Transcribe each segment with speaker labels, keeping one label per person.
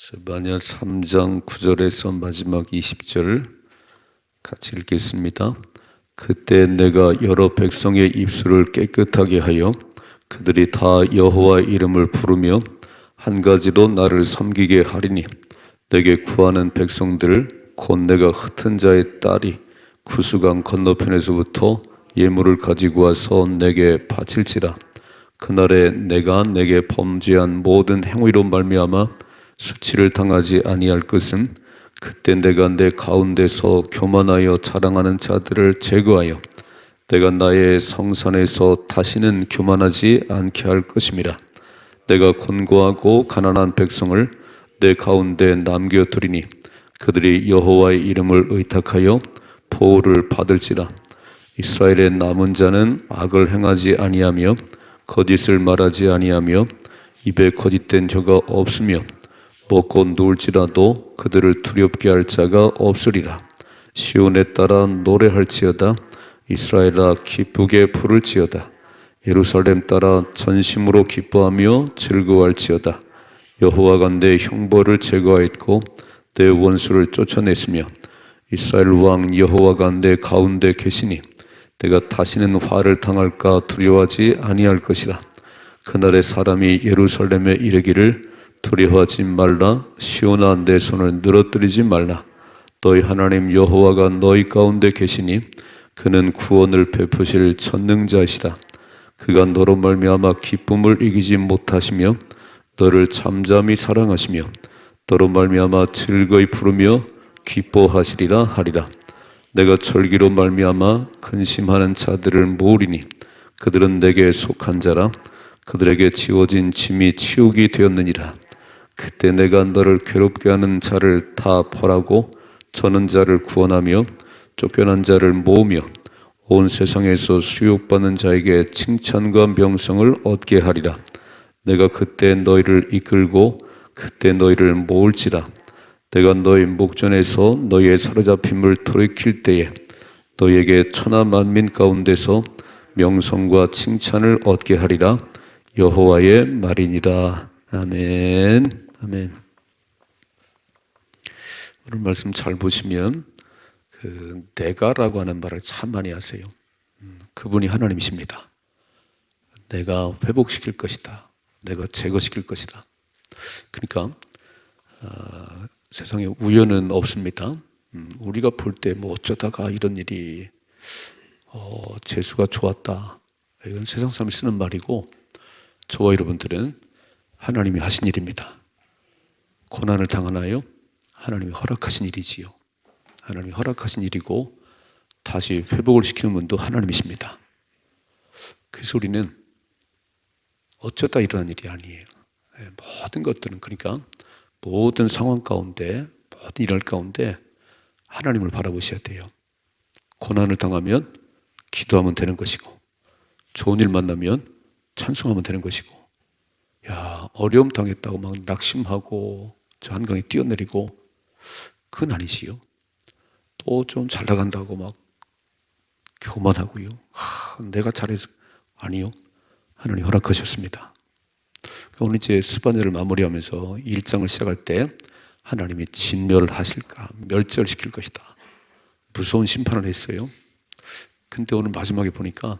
Speaker 1: 스바냐 3장 9절에서 마지막 20절 같이 읽겠습니다. 그때 내가 여러 백성의 입술을 깨끗하게 하여 그들이 다 여호와 이름을 부르며 한 가지로 나를 섬기게 하리니 내게 구하는 백성들 곧 내가 흩은 자의 딸이 구수강 건너편에서부터 예물을 가지고 와서 내게 바칠지라 그날에 내가 내게 범죄한 모든 행위로 말미암아 수치를 당하지 아니할 것은 그때 내가 내 가운데서 교만하여 자랑하는 자들을 제거하여 내가 나의 성산에서 다시는 교만하지 않게 할 것임이라 내가 곤고하고 가난한 백성을 내 가운데 남겨두리니 그들이 여호와의 이름을 의탁하여 보호를 받을지라. 이스라엘의 남은 자는 악을 행하지 아니하며 거짓을 말하지 아니하며 입에 거짓된 저가 없으며 먹고 누울지라도 그들을 두렵게 할 자가 없으리라. 시온에 따라 노래할지어다. 이스라엘아 기쁘게 부를지어다. 예루살렘 따라 전심으로 기뻐하며 즐거워할지어다. 여호와가 내 형벌을 제거하였고 내 원수를 쫓아냈으며 이스라엘 왕 여호와가 내 가운데 계시니 내가 다시는 화를 당할까 두려워하지 아니할 것이라 그날에 사람이 예루살렘에 이르기를 두려워하지 말라. 시온아 내 손을 늘어뜨리지 말라. 너희 하나님 여호와가 너희 가운데 계시니 그는 구원을 베푸실 전능자이시다. 그가 너로 말미암아 기쁨을 이기지 못하시며 너를 잠잠히 사랑하시며 너로 말미암아 즐거이 부르며 기뻐하시리라 하리라. 내가 절기로 말미암아 근심하는 자들을 모으리니 그들은 내게 속한 자라. 그들에게 지워진 짐이 치우기 되었느니라 그때 내가 너를 괴롭게 하는 자를 다 벌하고 저는 자를 구원하며 쫓겨난 자를 모으며 온 세상에서 수욕받는 자에게 칭찬과 명성을 얻게 하리라. 내가 그때 너희를 이끌고 그때 너희를 모을지라. 내가 너희 목전에서 너희의 사로잡힘을 돌이킬 때에 너희에게 천하 만민 가운데서 명성과 칭찬을 얻게 하리라. 여호와의 말이니라. 아멘 아멘 오늘 말씀 잘 보시면 그 내가라고 하는 말을 참 많이 하세요 음, 그분이 하나님이십니다 내가 회복시킬 것이다 내가 제거시킬 것이다 그러니까 어, 세상에 우연은 없습니다. 음, 우리가 볼 때 뭐 어쩌다가 이런 일이 어, 재수가 좋았다. 이건 세상 사람이 쓰는 말이고 저와 여러분들은 하나님이 하신 일입니다. 고난을 당하나요? 하나님이 허락하신 일이지요. 하나님이 허락하신 일이고 다시 회복을 시키는 분도 하나님이십니다. 그래서 우리는 어쩌다 일어난 일이 아니에요. 예, 모든 것들은 그러니까 모든 상황 가운데 모든 일할 가운데 하나님을 바라보셔야 돼요. 고난을 당하면 기도하면 되는 것이고 좋은 일 만나면 찬송하면 되는 것이고 야 어려움 당했다고 막 낙심하고 저 한강에 뛰어내리고 그건 아니지요. 또 좀 잘 나간다고 막 교만하고요. 하, 내가 잘해서 아니요. 하나님 허락하셨습니다. 오늘 이제 스바냐를 마무리하면서 1장을 시작할 때 하나님이 진멸을 하실까 멸절시킬 것이다. 무서운 심판을 했어요. 근데 오늘 마지막에 보니까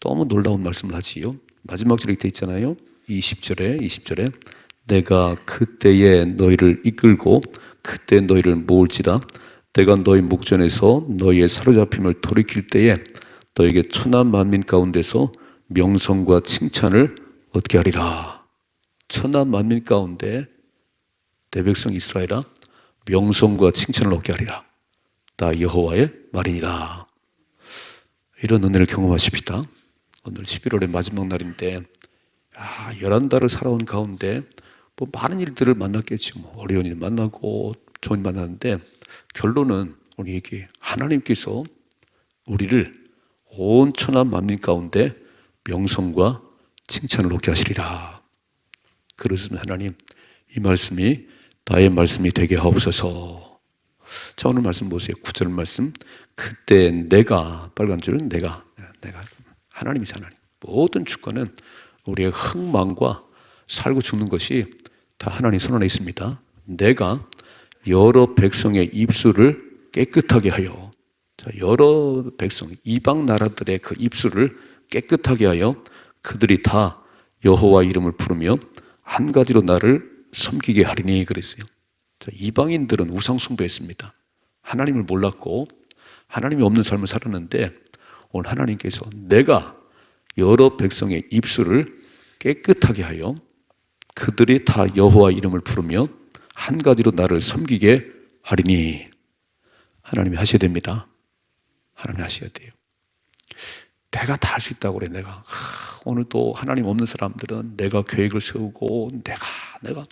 Speaker 1: 너무 놀라운 말씀을 하지요. 마지막 절에 돼 있잖아요. 20절에 20절에 내가 그때에 너희를 이끌고 그때 너희를 모을지라 내가 너희 목전에서 너희의 사로잡힘을 돌이킬 때에 너에게 천한 만민 가운데서 명성과 칭찬을 얻게 하리라. 천한 만민 가운데 내 백성 이스라엘아 명성과 칭찬을 얻게 하리라. 나 여호와의 말이니라. 이런 은혜를 경험하십시다. 오늘 11월의 마지막 날인데 아, 11달을 살아온 가운데 뭐 많은 일들을 만났겠죠. 뭐 어려운 일 만나고 좋은 일 만났는데 결론은 우리에게 하나님께서 우리를 온 천한 만민 가운데 명성과 칭찬을 얻게 하시리라. 그러시면 하나님 이 말씀이 나의 말씀이 되게 하옵소서. 자 오늘 말씀 보세요. 구절 말씀. 그때 내가 빨간 줄은 내가 내가 하나님이시 하나님. 모든 주권은 우리의 흥망과 살고 죽는 것이 다 하나님 손 안에 있습니다. 내가 여러 백성의 입술을 깨끗하게 하여 자, 여러 백성 이방 나라들의 그 입술을 깨끗하게 하여 그들이 다 여호와 이름을 부르며 한 가지로 나를 섬기게 하리니 그랬어요. 자, 이방인들은 우상 숭배했습니다. 하나님을 몰랐고 하나님이 없는 삶을 살았는데 오늘 하나님께서 내가 여러 백성의 입술을 깨끗하게 하여 그들이 다 여호와 이름을 부르며 한 가지로 나를 섬기게 하리니 하나님이 하셔야 됩니다. 하나님이 하셔야 돼요. 내가 다 할 수 있다고 그래 내가 하, 오늘 또 하나님 없는 사람들은 내가 계획을 세우고 내가 내가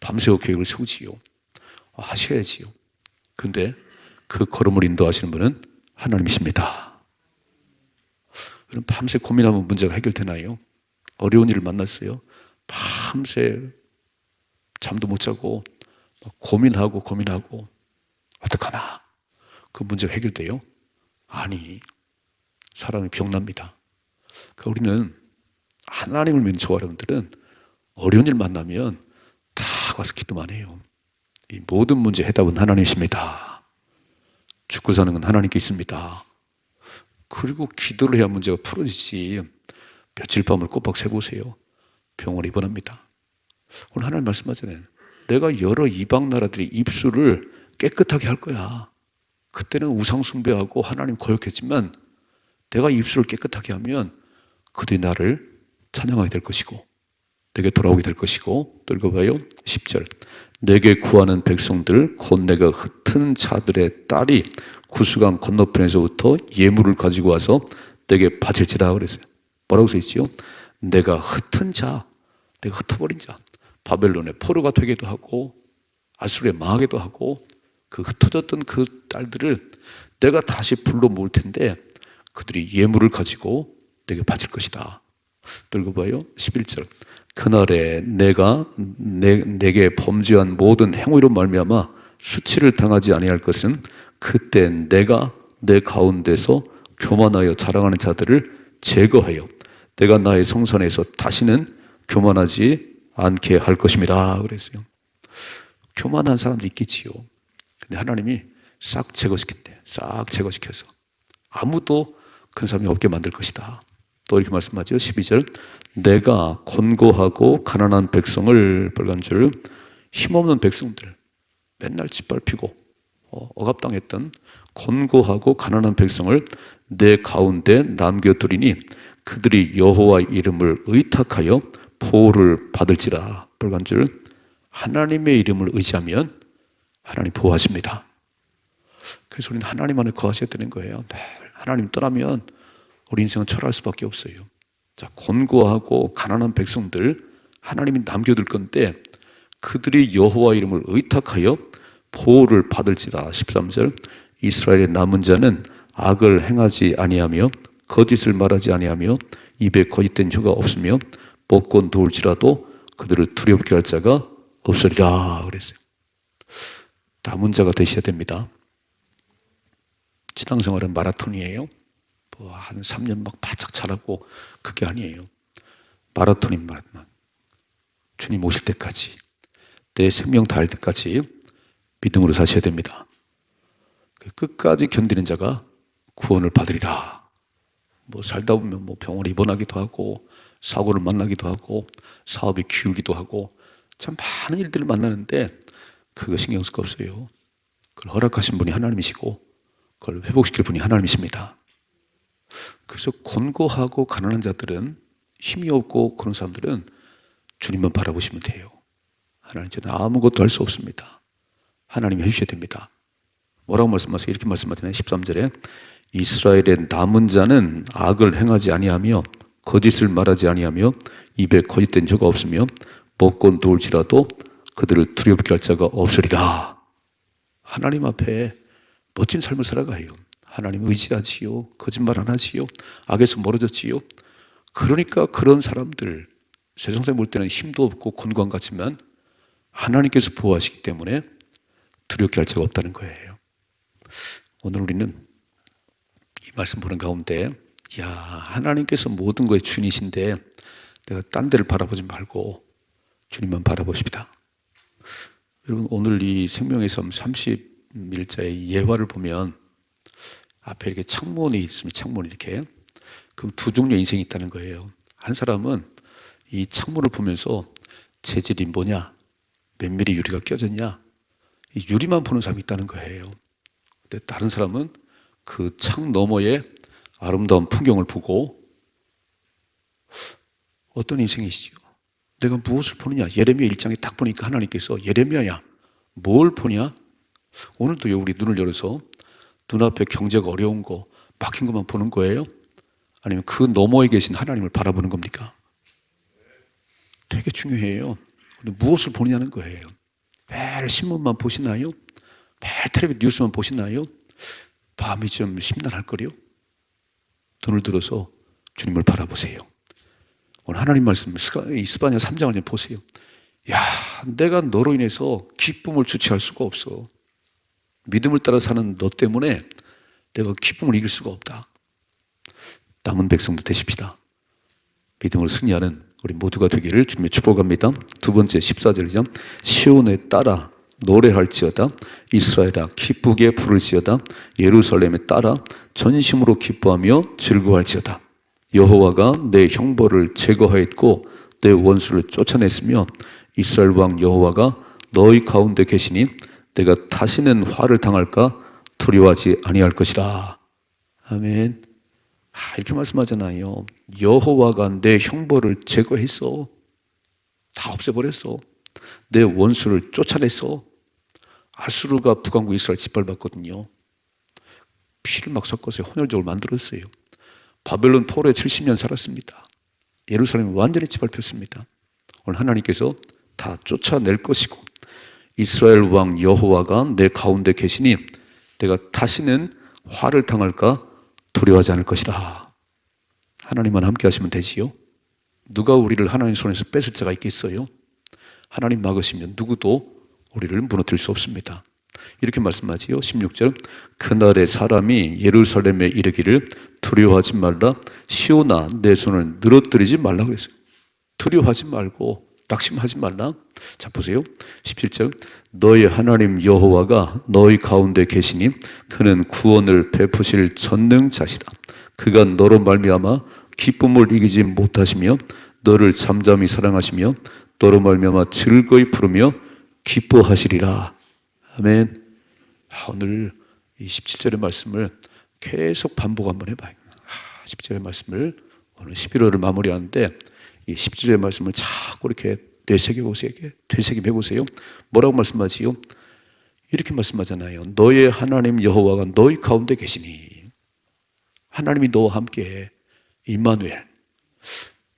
Speaker 1: 밤새워 계획을 세우지요. 아, 하셔야지요. 근데 그 걸음을 인도하시는 분은 하나님이십니다. 그럼 밤새 고민하면 문제가 해결되나요? 어려운 일을 만났어요. 밤새 잠도 못 자고 막 고민하고 고민하고 어떡하나? 그 문제가 해결돼요? 아니, 사람이 병납니다. 그 우리는 하나님을 믿는 저 여러분들은 어려운 일 만나면 다 와서 기도만 해요. 이 모든 문제 해답은 하나님이십니다. 죽고 사는 건 하나님께 있습니다. 그리고 기도를 해야 문제가 풀어지지. 며칠 밤을 꼬박 새보세요. 병원에 입원합니다. 오늘 하나님 말씀하잖아요. 내가 여러 이방 나라들의 입술을 깨끗하게 할 거야. 그때는 우상 숭배하고 하나님 거역했지만 내가 입술을 깨끗하게 하면 그들이 나를 찬양하게 될 것이고 내게 돌아오게 될 것이고 또 읽어봐요 10절 내게 구하는 백성들 곧 내가 흩은 자들의 딸이 구수강 건너편에서부터 예물을 가지고 와서 내게 바칠지라 그랬어요 뭐라고 써 있지요? 내가 흩은 자 내가 흩어버린 자 바벨론의 포로가 되기도 하고 아수르에 망하기도 하고 그 흩어졌던 그 딸들을 내가 다시 불러 모을 텐데 그들이 예물을 가지고 내게 바칠 것이다. 또 읽어봐요. 11절. 그날에 내가 내, 내게 범죄한 모든 행위로 말미암아 수치를 당하지 아니할 것은 그때 내가 내 가운데서 교만하여 자랑하는 자들을 제거하여 내가 나의 성산에서 다시는 교만하지 않게 할 것입니다. 그랬어요. 교만한 사람도 있겠지요. 근데 하나님이 싹 제거시킨대. 싹 제거시켜서 아무도 그런 사람이 없게 만들 것이다. 또 이렇게 말씀하죠. 12절. 내가 권고하고 가난한 백성을 벌간줄 힘없는 백성들 맨날 짓밟히고 어, 억압당했던 권고하고 가난한 백성을 내 가운데 남겨두리니 그들이 여호와 이름을 의탁하여 보호를 받을지라 벌간줄 하나님의 이름을 의지하면 하나님 보호하십니다. 그래서 우리는 하나님 안에 거하셔야 되는 거예요. 네. 하나님 떠나면 우리 인생은 초라할 수밖에 없어요. 자, 곤고하고 가난한 백성들 하나님이 남겨둘 건데 그들이 여호와 이름을 의탁하여 보호를 받을지라 13절 이스라엘의 남은 자는 악을 행하지 아니하며 거짓을 말하지 아니하며 입에 거짓 된 혀가 없으며 먹고 놓을지라도 그들을 두렵게 할 자가 없으리라 그랬어요. 남은 자가 되셔야 됩니다. 신앙생활은 마라톤이에요. 뭐한 3년 막 바짝 자라고 그게 아니에요. 마라톤인 마라톤. 주님 오실 때까지 내 생명 다할 때까지 믿음으로 사셔야 됩니다. 끝까지 견디는 자가 구원을 받으리라. 뭐 살다 보면 뭐 병원에 입원하기도 하고 사고를 만나기도 하고 사업이 기울기도 하고 참 많은 일들을 만나는데 그거 신경 쓸 거 없어요. 그걸 허락하신 분이 하나님이시고 그걸 회복시킬 분이 하나님이십니다. 그래서 곤고하고 가난한 자들은 힘이 없고 그런 사람들은 주님만 바라보시면 돼요. 하나님 저는 아무것도 할 수 없습니다. 하나님이 해주셔야 됩니다. 뭐라고 말씀하세요? 이렇게 말씀하잖아요. 13절에 이스라엘의 남은 자는 악을 행하지 아니하며 거짓을 말하지 아니하며 입에 거짓된 혀가 없으며 먹고 놀지라도 그들을 두렵게 할 자가 없으리라. 하나님 앞에 멋진 삶을 살아가요. 하나님 의지하지요. 거짓말 안 하지요. 악에서 멀어졌지요. 그러니까 그런 사람들 세상에 볼 때는 힘도 없고 건강 같지만 하나님께서 보호하시기 때문에 두렵게 할 자가 없다는 거예요. 오늘 우리는 이 말씀 보는 가운데 야 하나님께서 모든 것의 주인이신데 내가 딴 데를 바라보지 말고 주님만 바라보십니다. 여러분 오늘 이 생명의 삶 30일자의 예화를 보면 앞에 이렇게 창문이 있으면 창문 이렇게 그럼 두 종류의 인생이 있다는 거예요. 한 사람은 이 창문을 보면서 재질이 뭐냐, 몇 미리 유리가 껴졌냐, 이 유리만 보는 사람이 있다는 거예요. 근데 다른 사람은 그 창 너머에 아름다운 풍경을 보고 어떤 인생이시죠? 내가 무엇을 보느냐? 예레미야 1장에 딱 보니까 하나님께서 예레미야야, 뭘 보냐? 오늘도 우리 눈을 열어서 눈앞에 경제가 어려운 거, 막힌 것만 보는 거예요? 아니면 그 너머에 계신 하나님을 바라보는 겁니까? 되게 중요해요. 근데 무엇을 보느냐는 거예요. 매일 신문만 보시나요? 매일 텔레비 뉴스만 보시나요? 밤이 좀 심란할 거요? 눈을 들어서 주님을 바라보세요. 오늘 하나님 말씀 이스바냐 3장을 좀 보세요. 야, 내가 너로 인해서 기쁨을 주체할 수가 없어. 믿음을 따라 사는 너 때문에 내가 기쁨을 이길 수가 없다. 남은 백성도 되십시다. 믿음을 승리하는 우리 모두가 되기를 주님의 축복합니다. 두 번째 14절이죠. 시온에 따라 노래할지어다 이스라엘아 기쁘게 부를지어다 예루살렘에 따라 전심으로 기뻐하며 즐거워할지어다. 여호와가 내 형벌을 제거하였고 내 원수를 쫓아냈으며 이스라엘 왕 여호와가 너희 가운데 계시니 내가 다시는 화를 당할까 두려워하지 아니할 것이라. 아멘. 아, 이렇게 말씀하잖아요. 여호와가 내 형벌을 제거했어. 다 없애버렸어 내 원수를 쫓아냈어. 아수르가 북왕국 이스라엘 짓밟았거든요. 피를 막 섞어서 혼혈적으로 만들었어요. 바벨론 포로에 70년 살았습니다. 예루살렘 완전히 짓밟혔습니다. 오늘 하나님께서 다 쫓아낼 것이고 이스라엘 왕 여호와가 내 가운데 계시니 내가 다시는 화를 당할까 두려워하지 않을 것이다. 하나님만 함께 하시면 되지요. 누가 우리를 하나님 손에서 뺏을 자가 있겠어요? 하나님 막으시면 누구도 우리를 무너뜨릴 수 없습니다. 이렇게 말씀하지요. 16절. 그날의 사람이 예루살렘에 이르기를 두려워하지 말라. 시오나 내 손을 늘어뜨리지 말라 그랬어요. 두려워하지 말고 낙심하지 말라. 자 보세요. 17절. 너희 하나님 여호와가 너희 가운데 계시니 그는 구원을 베푸실 전능자시다. 그가 너로 말미암아 기쁨을 이기지 못하시며 너를 잠잠히 사랑하시며 너로 말미암아 즐거이 부르며 기뻐하시리라. 아멘. 아, 오늘 이 17절의 말씀을 계속 반복 한번 해봐요. 아, 17절의 말씀을 오늘 11월을 마무리하는데 이 17절의 말씀을 자꾸 이렇게 되새겨 보세요. 되새김해 보세요. 뭐라고 말씀하지요? 이렇게 말씀하잖아요. 너의 하나님 여호와가 너희 가운데 계시니 하나님이 너와 함께 임마누엘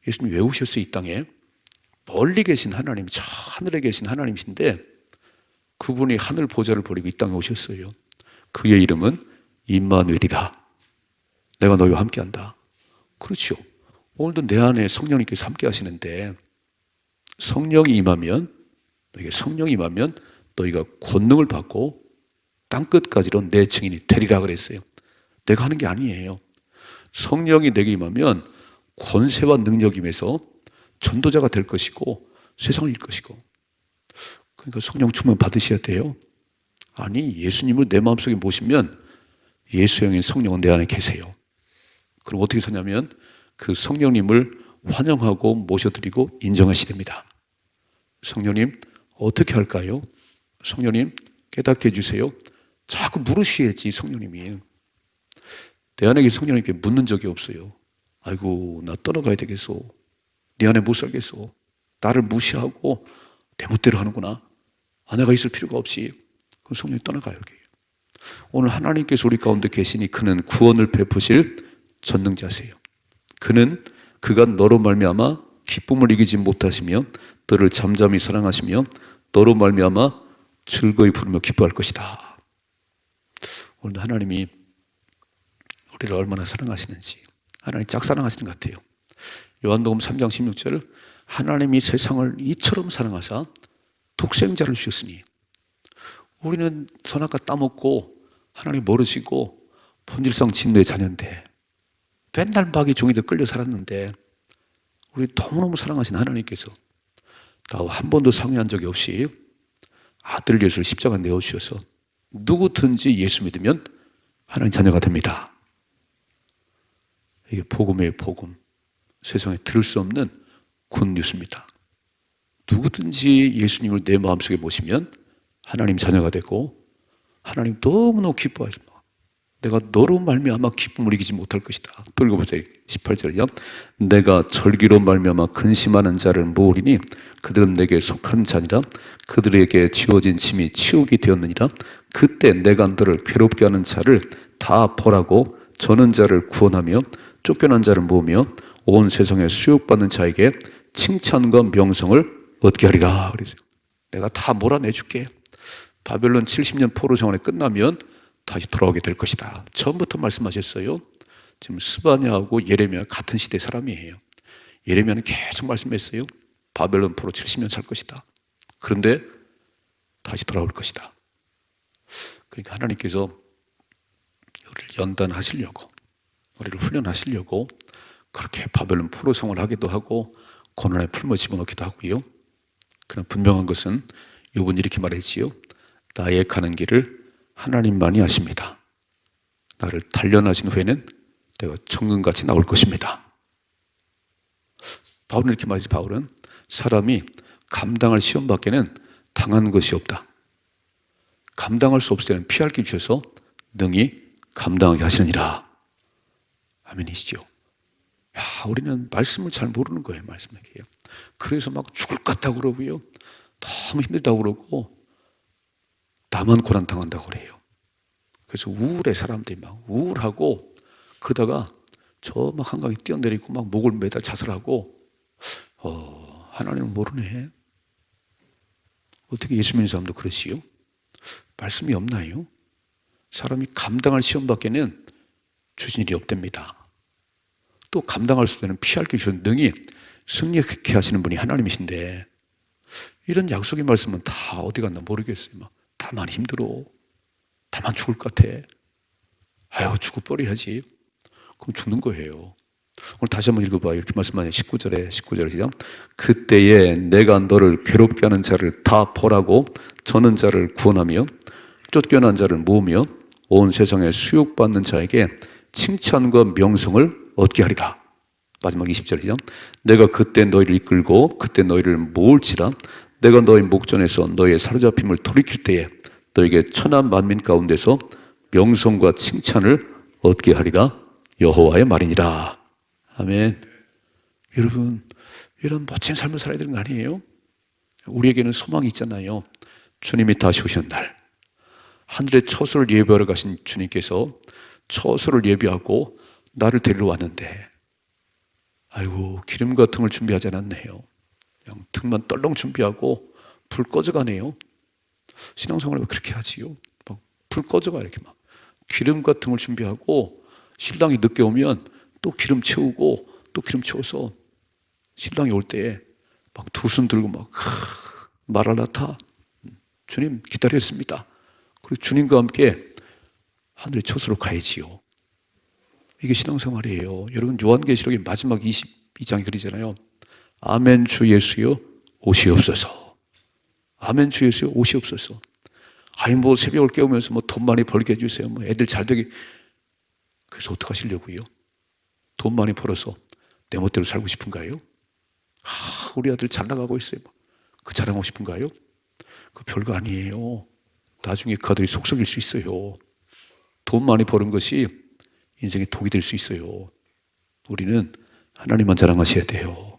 Speaker 1: 예수님 왜 오셨어요 이 땅에? 멀리 계신 하나님, 저 하늘에 계신 하나님이신데 그분이 하늘 보좌를 버리고 이 땅에 오셨어요. 그의 이름은 임마누엘이다. 내가 너희와 함께한다. 그렇죠. 오늘도 내 안에 성령님께서 함께 하시는데 성령이 임하면 너희가 성령이 임하면 너희가 권능을 받고 땅 끝까지로 내 증인이 되리라 그랬어요. 내가 하는 게 아니에요. 성령이 내게 임하면 권세와 능력임에서 전도자가 될 것이고 세상을 일 것이고 그러니까 성령 충만 받으셔야 돼요. 아니 예수님을 내 마음속에 모시면 예수형인 성령은 내 안에 계세요. 그럼 어떻게 사냐면 그 성령님을 환영하고 모셔드리고 인정하시 됩니다. 성령님 어떻게 할까요? 성령님 깨닫게 해주세요. 자꾸 물으셔야지 성령님이. 내 안에 성령님께 묻는 적이 없어요. 아이고 나 떠나가야 되겠어. 네 안에 못 살겠어. 나를 무시하고 내 멋대로 하는구나. 아내가 있을 필요가 없이 그 성령이 떠나가요. 오늘 하나님께서 우리 가운데 계시니 그는 구원을 베푸실 전능자세요. 그는 그가 너로 말미암아 기쁨을 이기지 못하시며 너를 잠잠히 사랑하시며 너로 말미암아 즐거이 부르며 기뻐할 것이다. 오늘 하나님이 우리를 얼마나 사랑하시는지 하나님 짝사랑하시는 것 같아요. 요한복음 3장 16절 하나님이 세상을 이처럼 사랑하사 독생자를 주셨으니 우리는 선악과 따먹고 하나님 모르시고 본질상 진노의 자녀인데 맨날 마귀 종이들 끌려 살았는데 우리 너무너무 사랑하신 하나님께서 나와 한 번도 상의한 적이 없이 아들 예수를 십자가 내어주셔서 누구든지 예수 믿으면 하나님 자녀가 됩니다. 이게 복음이에요, 복음. 세상에 들을 수 없는 굿뉴스입니다. 누구든지 예수님을 내 마음속에 모시면 하나님 자녀가 되고 하나님 너무너무 기뻐하지 마. 내가 너로 말미암아 기쁨을 이기지 못할 것이다. 또 읽어보세요. 18절이요. 내가 절기로 말미암아 근심하는 자를 모으리니 그들은 내게 속한 자니라 그들에게 지어진 짐이 치욕이 되었느니라 그때 내가 너를 괴롭게 하는 자를 다 벌하고 저는 자를 구원하며 쫓겨난 자를 모으며 온 세상에 수욕받는 자에게 칭찬과 명성을 얻게 하리라 그랬어요. 내가 다 몰아내줄게. 바벨론 70년 포로 생활이 끝나면 다시 돌아오게 될 것이다. 처음부터 말씀하셨어요. 지금 스바냐하고 예레미야 같은 시대 사람이에요. 예레미야는 계속 말씀했어요. 바벨론 포로 70년 살 것이다. 그런데 다시 돌아올 것이다. 그러니까 하나님께서 우리를 연단하시려고 우리를 훈련하시려고 그렇게 바벨론 포로 생활을 하기도 하고 고난에 풀며 집어넣기도 하고요. 그러나 분명한 것은 요번 이렇게 말했지요. 나의 가는 길을 하나님만이 아십니다. 나를 단련하신 후에는 내가 천근같이 나올 것입니다. 바울은 이렇게 말하지 바울은 사람이 감당할 시험 밖에는 당한 것이 없다. 감당할 수 없을 때는 피할 길 주셔서 능히 감당하게 하시느니라. 아멘이시죠. 야, 우리는 말씀을 잘 모르는 거예요, 말씀을. 그래서 막 죽을 것 같다고 그러고요. 너무 힘들다고 그러고, 나만 고난당한다고 그래요. 그래서 우울해, 사람들이 막 우울하고, 그러다가 저 막 한강에 뛰어내리고 막 목을 매다 자살하고, 어, 하나님은 모르네. 어떻게 예수 믿는 사람도 그러시요? 말씀이 없나요? 사람이 감당할 시험 밖에는 주신 일이 없답니다. 또 감당할 수 있는 피할 게 주신 능히 승리케 하시는 분이 하나님이신데 이런 약속의 말씀은 다 어디 갔나 모르겠어요. 막 다만 힘들어. 다만 죽을 것 같아. 아유, 죽고 버려야지. 그럼 죽는 거예요. 오늘 다시 한번 읽어봐. 이렇게 말씀하네요. 19절에, 19절에 시작. 그때에 내가 너를 괴롭게 하는 자를 다 벌하고 저는 자를 구원하며 쫓겨난 자를 모으며 온 세상에 수욕받는 자에게 칭찬과 명성을 얻게 하리라. 마지막 20절이죠. 내가 그때 너희를 이끌고 그때 너희를 모을지라 내가 너희 목전에서 너희의 사로잡힘을 돌이킬 때에 너에게 천한 만민 가운데서 명성과 칭찬을 얻게 하리라 여호와의 말이니라. 아멘. 여러분 이런 멋진 삶을 살아야 되는 거 아니에요? 우리에게는 소망이 있잖아요. 주님이 다시 오시는 날. 하늘의 처소를 예비하러 가신 주님께서 처소를 예비하고 나를 데리러 왔는데 아이고 기름 같은 걸 준비하지 않았네요. 그냥 등만 떨렁 준비하고 불 꺼져가네요. 신앙생활을 왜 그렇게 하지요? 막 불 꺼져가 이렇게 막 기름 같은 걸 준비하고 신랑이 늦게 오면 또 기름 채우고 또 기름 채워서 신랑이 올때막두 손 들고 막 마라나타 주님 기다렸습니다. 그리고 주님과 함께 하늘의 초소로 가야지요. 이게 신앙생활이에요. 여러분 요한계시록의 마지막 22장이 그러잖아요. 아멘 주 예수여 오시옵소서. 아멘 주 예수여 오시옵소서. 아니 뭐 새벽을 깨우면서 뭐 돈 많이 벌게 해주세요. 뭐 애들 잘 되게. 그래서 어떻게 하시려고요? 돈 많이 벌어서 내 멋대로 살고 싶은가요? 아, 우리 아들 잘 나가고 있어요. 그 자랑하고 싶은가요? 그 별거 아니에요. 나중에 그 아들이 속썩일 수 있어요. 돈 많이 버는 것이 인생의 독이 될 수 있어요. 우리는 하나님만 자랑하셔야 돼요.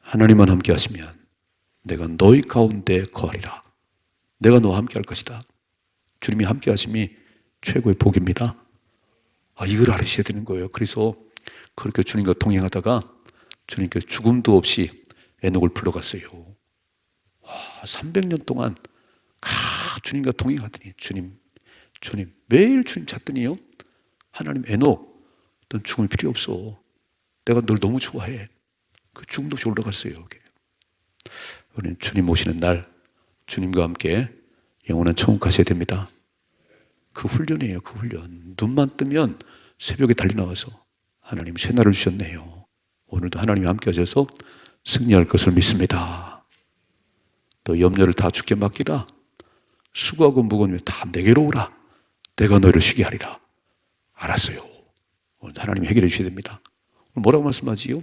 Speaker 1: 하나님만 함께 하시면 내가 너희 가운데 거하리라. 내가 너와 함께 할 것이다. 주님이 함께 하심이 최고의 복입니다. 아, 이걸 알으셔야 되는 거예요. 그래서 그렇게 주님과 동행하다가 주님께 죽음도 없이 에녹을 불러갔어요. 와, 300년 동안 가 주님과 동행하더니 주님, 주님 매일 주님 찾더니요. 하나님 에녹, 넌 죽을 필요 없어. 내가 널 너무 좋아해. 그 죽음도 없이 올라갔어요. 우리는 주님 오시는 날 주님과 함께 영원한 천국 가셔야 됩니다. 그 훈련이에요. 그 훈련. 눈만 뜨면 새벽에 달리 나와서 하나님 새날을 주셨네요. 오늘도 하나님이 함께 하셔서 승리할 것을 믿습니다. 너 염려를 다 주께 맡기라. 수고하고 무거운 다 내게로 오라. 내가 너희를 쉬게 하리라. 알았어요. 오늘 하나님이 해결해 주셔야 됩니다. 뭐라고 말씀하지요?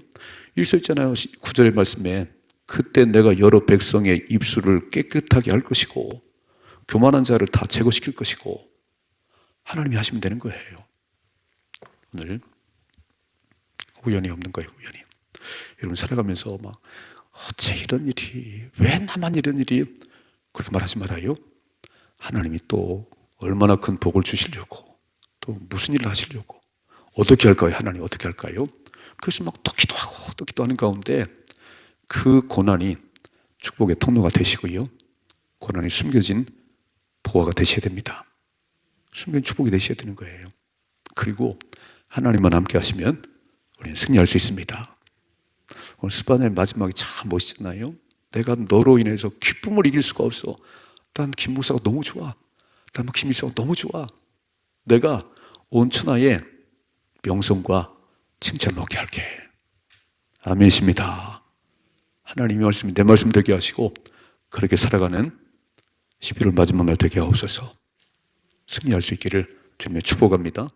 Speaker 1: 일서 있잖아요. 9절의 말씀에 그때 내가 여러 백성의 입술을 깨끗하게 할 것이고 교만한 자를 다 제거시킬 것이고 하나님이 하시면 되는 거예요. 오늘 우연이 없는 거예요. 우연이. 여러분 살아가면서 막 어째 이런 일이 왜 나만 이런 일이 그렇게 말하지 말아요. 하나님이 또 얼마나 큰 복을 주시려고 또 무슨 일을 하시려고 어떻게 할까요? 하나님 어떻게 할까요? 그래서 막 또 기도하고 또 기도하는 가운데 그 고난이 축복의 통로가 되시고요. 고난이 숨겨진 보화가 되셔야 됩니다. 숨겨진 축복이 되셔야 되는 거예요. 그리고 하나님만 함께 하시면 우리는 승리할 수 있습니다. 오늘 스바의 마지막이 참 멋있잖아요. 내가 너로 인해서 기쁨을 이길 수가 없어. 난 김목사가 너무 좋아. 난 김미사가 너무 좋아. 내가 온 천하에 명성과 칭찬을 얻게 할게. 아멘이십니다. 하나님의 말씀이 내 말씀 되게 하시고 그렇게 살아가는 11월 마지막 날 되게 하옵소서. 승리할 수 있기를 주님의 축복합니다.